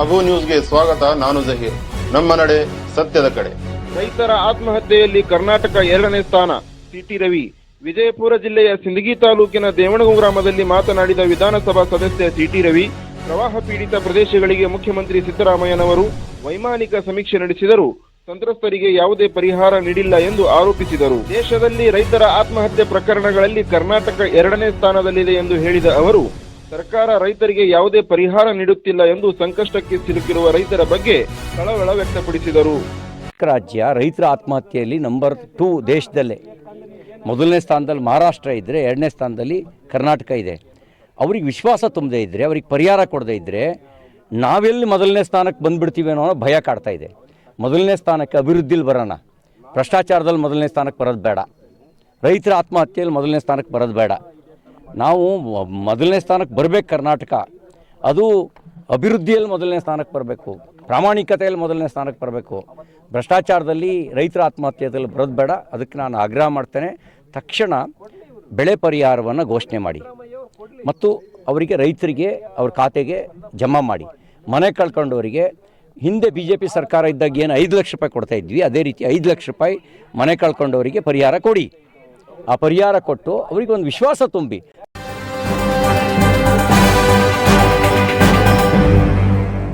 ಅಬು ನ್ಯೂಸ್ಗೆ ಸ್ವಾಗತ, ನಾನು ಜಹೀರ್. ನಮ್ಮ ನಡೆ ಸತ್ಯದ ಕಡೆ. ರೈತರ ಆತ್ಮಹತ್ಯೆಯಲ್ಲಿ ಕರ್ನಾಟಕ ಎರಡನೇ ಸ್ಥಾನ. ಸಿಟಿ ರವಿ. ವಿಜಯಪುರ ಜಿಲ್ಲೆಯ ಸಿಂದಗಿ ತಾಲೂಕಿನ ದೇವಣಗು ಗ್ರಾಮದಲ್ಲಿ ಮಾತನಾಡಿದ ವಿಧಾನಸಭಾ ಸದಸ್ಯ ಸಿಟಿ ರವಿ, ಪ್ರವಾಹ ಪೀಡಿತ ಪ್ರದೇಶಗಳಿಗೆ ಮುಖ್ಯಮಂತ್ರಿ ಸಿದ್ದರಾಮಯ್ಯನವರು ವೈಮಾನಿಕ ಸಮೀಕ್ಷೆ ನಡೆಸಿದರು. ಸಂತ್ರಸ್ತರಿಗೆ ಯಾವುದೇ ಪರಿಹಾರ ನೀಡಿಲ್ಲ ಎಂದು ಆರೋಪಿಸಿದರು. ದೇಶದಲ್ಲಿ ರೈತರ ಆತ್ಮಹತ್ಯೆ ಪ್ರಕರಣಗಳಲ್ಲಿ ಕರ್ನಾಟಕ ಎರಡನೇ ಸ್ಥಾನದಲ್ಲಿದೆ ಎಂದು ಹೇಳಿದ ಅವರು ಸರ್ಕಾರ ರೈತರಿಗೆ ಯಾವುದೇ ಪರಿಹಾರ ನೀಡುತ್ತಿಲ್ಲ ಎಂದು ಸಂಕಷ್ಟಕ್ಕೆ ಸಿಲುಕಿರುವ ರೈತರ ಬಗ್ಗೆ ಕಳವಳ ವ್ಯಕ್ತಪಡಿಸಿದರು. ರಾಜ್ಯ ರೈತರ ಆತ್ಮಹತ್ಯೆಯಲ್ಲಿ ನಂಬರ್ ಟೂ ದೇಶದಲ್ಲೇ. ಮೊದಲನೇ ಸ್ಥಾನದಲ್ಲಿ ಮಹಾರಾಷ್ಟ್ರ ಇದ್ದರೆ ಎರಡನೇ ಸ್ಥಾನದಲ್ಲಿ ಕರ್ನಾಟಕ ಇದೆ. ಅವ್ರಿಗೆ ವಿಶ್ವಾಸ ತುಂಬದೇ ಇದ್ದರೆ ಅವ್ರಿಗೆ ಪರಿಹಾರ ಕೊಡದೇ ಇದ್ದರೆ ನಾವೆಲ್ಲಿ ಮೊದಲನೇ ಸ್ಥಾನಕ್ಕೆ ಬಂದುಬಿಡ್ತೀವಿ ಅನ್ನೋ ಭಯ ಕಾಡ್ತಾ ಇದೆ. ಮೊದಲನೇ ಸ್ಥಾನಕ್ಕೆ ಅಭಿವೃದ್ಧಿಲಿ ಬರೋಣ. ಭ್ರಷ್ಟಾಚಾರದಲ್ಲಿ ಮೊದಲನೇ ಸ್ಥಾನಕ್ಕೆ ಬರೋದು ಬೇಡ. ರೈತರ ಆತ್ಮಹತ್ಯೆಯಲ್ಲಿ ಮೊದಲನೇ ಸ್ಥಾನಕ್ಕೆ ಬರೋದು ಬೇಡ. ನಾವು ಮೊದಲನೇ ಸ್ಥಾನಕ್ಕೆ ಬರಬೇಕು ಕರ್ನಾಟಕ. ಅದು ಅಭಿವೃದ್ಧಿಯಲ್ಲಿ ಮೊದಲನೇ ಸ್ಥಾನಕ್ಕೆ ಬರಬೇಕು. ಪ್ರಾಮಾಣಿಕತೆಯಲ್ಲಿ ಮೊದಲನೇ ಸ್ಥಾನಕ್ಕೆ ಬರಬೇಕು. ಭ್ರಷ್ಟಾಚಾರದಲ್ಲಿ ರೈತರ ಆತ್ಮಹತ್ಯೆಯಲ್ಲಿ ಬರೋದು ಬೇಡ. ಅದಕ್ಕೆ ನಾನು ಆಗ್ರಹ ಮಾಡ್ತೇನೆ. ತಕ್ಷಣ ಬೆಳೆ ಪರಿಹಾರವನ್ನು ಘೋಷಣೆ ಮಾಡಿ. ಮತ್ತು ಅವರಿಗೆ ರೈತರಿಗೆ ಅವ್ರ ಖಾತೆಗೆ ಜಮಾ ಮಾಡಿ. ಮನೆ ಕಳ್ಕೊಂಡವರಿಗೆ ಹಿಂದೆ ಬಿ ಜೆ ಪಿ ಸರ್ಕಾರ ಇದ್ದಾಗ ಏನು ಐದು ಲಕ್ಷ ರೂಪಾಯಿ ಕೊಡ್ತಾ ಇದ್ವಿ, ಅದೇ ರೀತಿ ಐದು ಲಕ್ಷ ರೂಪಾಯಿ ಮನೆ ಕಳ್ಕೊಂಡವರಿಗೆ ಪರಿಹಾರ ಕೊಡಿ. ಆ ಪರಿಹಾರ ಕೊಟ್ಟು ಅವರಿಗೆ ಒಂದು ವಿಶ್ವಾಸ ತುಂಬಿ.